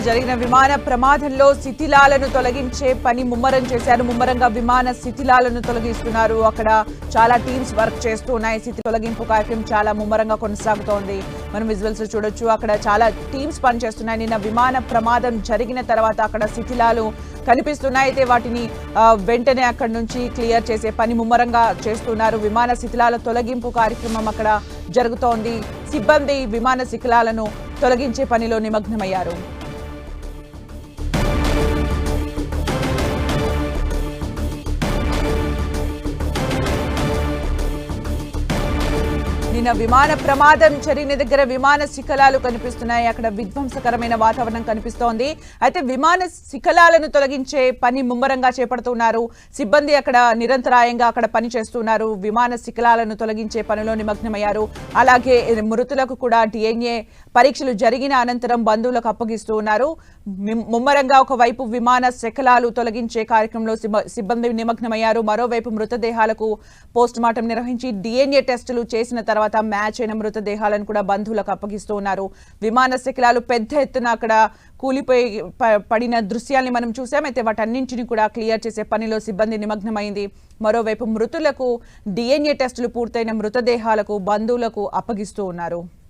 జరిగిన విమాన ప్రమాదంలో శిథిలాలను తొలగించే పని ముమ్మరం చేశారు. ముమ్మరంగా విమాన శిథిలాలను తొలగిస్తున్నారు. అక్కడ చాలా టీమ్స్ వర్క్ చేస్తూ ఉన్నాయి శిథి తొలగింపు కార్యక్రమం చాలా ముమ్మరంగా కొనసాగుతోంది. మనం విజువల్స్ చూడొచ్చు అక్కడ చాలా టీమ్స్ పనిచేస్తున్నాయి. నిన్న విమాన ప్రమాదం జరిగిన తర్వాత అక్కడ శిథిలాలు కనిపిస్తున్నాయి. అయితే వాటిని వెంటనే అక్కడి నుంచి క్లియర్ చేసే పని ముమ్మరంగా చేస్తున్నారు. విమాన శిథిలాల తొలగింపు కార్యక్రమం అక్కడ జరుగుతోంది. సిబ్బంది విమాన శిథిలాలను తొలగించే పనిలో నిమగ్నమయ్యారు. జరిగిన విమాన ప్రమాదం జరిగిన దగ్గర విమాన శిఖలాలు కనిపిస్తున్నాయి. అక్కడ విధ్వంసకరమైన వాతావరణం కనిపిస్తోంది. అయితే విమాన శిఖలాలను తొలగించే పని ముమ్మరంగా చేపడుతున్నారు. సిబ్బంది అక్కడ నిరంతరాయంగా అక్కడ పని చేస్తున్నారు. విమాన శిఖలాలను తొలగించే పనిలో నిమగ్నమయ్యారు. అలాగే మృతులకు కూడా డిఎన్ఏ పరీక్షలు జరిగిన అనంతరం బంధువులకు అప్పగిస్తూ ఉన్నారు. ముమ్మరంగా ఒకవైపు విమాన శకలాలు తొలగించే కార్యక్రమంలో సిబ్బంది నిమగ్నమయ్యారు. మరోవైపు మృతదేహాలకు పోస్ట్ మార్టం నిర్వహించి డిఎన్ఏ టెస్టులు చేసిన తర్వాత మ్యాచ్ అయిన మృతదేహాలను కూడా బంధువులకు అప్పగిస్తూ ఉన్నారు. విమాన శకలాలు పెద్ద ఎత్తున అక్కడ కూలిపోయి ప- పడిన దృశ్యాల్ని మనం చూసామైతే వాటన్నింటినీ వాటన్నింటిని కూడా క్లియర్ చేసే పనిలో సిబ్బంది నిమగ్నమైంది. మరోవైపు మృతులకు డిఎన్ఏ టెస్టులు పూర్తయిన మృతదేహాలకు బంధువులకు అప్పగిస్తూ ఉన్నారు.